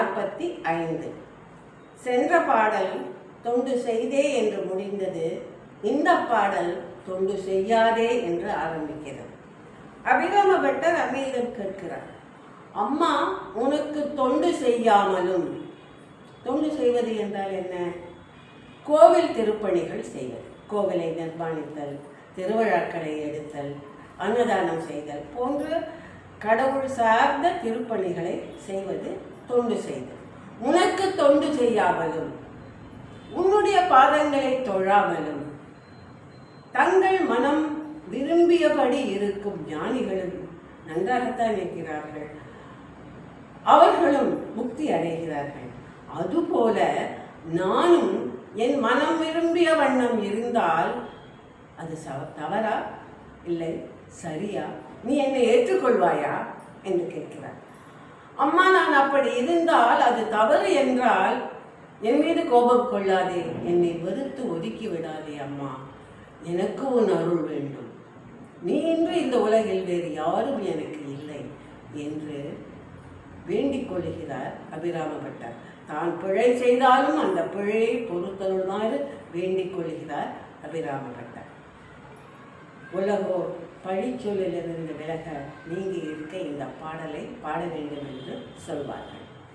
நாற்பத்தி ஐந்து. சென்ற பாடல் தொண்டு செய்தே என்று முடிந்தது. இந்த பாடல் தொண்டு செய்யாதே என்று ஆரம்பிக்கிறது. அபிராம பட்டர் அம்மையிடம் கேட்கிறார் அம்மா உனக்கு தொண்டு செய்யாமலும் தொண்டு செய்வது என்றால் என்ன? கோவில் திருப்பணிகள் செய்வது கோவிலை நிர்மாணித்தல் திருவிழாக்களை எடுத்தல் அன்னதானம் செய்தல் போன்ற கடவுள் சார்ந்த திருப்பணிகளை செய்வது தொண்டு செய்து. உனக்கு தொண்டு செய்யாமலும் உன்னுடைய பாதங்களை தொழாமலும் தங்கள் மனம் விரும்பியபடி இருக்கும் ஞானிகளும் நன்றாகத்தான் இருக்கிறார்கள். அவர்களும் முக்தி அடைகிறார்கள். அதுபோல நானும் என் மனம் விரும்பிய வண்ணம் இருந்தால் அது தவறா? இல்லை சரியா? நீ என்னை ஏற்றுக்கொள்வாயா? என்று கேட்கிறார். அம்மா நான் அப்படி இருந்தால் அது தவறு என்றால் என் மீது கோபம் கொள்ளாதே. என்னை வெறுத்து ஒதுக்கி விடாதே அம்மா. எனக்கு உன் அருள் வேண்டும். நீ இன்று இந்த உலகில் வேறு யாரும் எனக்கு இல்லை என்று வேண்டிக் கொள்கிறார் அபிராம தான் பிழை செய்தாலும் அந்த பிழையை பொறுத்தருள்மாறு வேண்டிக் கொள்கிறார் அபிராம உலகோ பழிச்சொல்லிலிருந்து விலக நீங்கி இருக்க இந்த பாடலை பாட வேண்டும் என்று சொல்வார்கள்.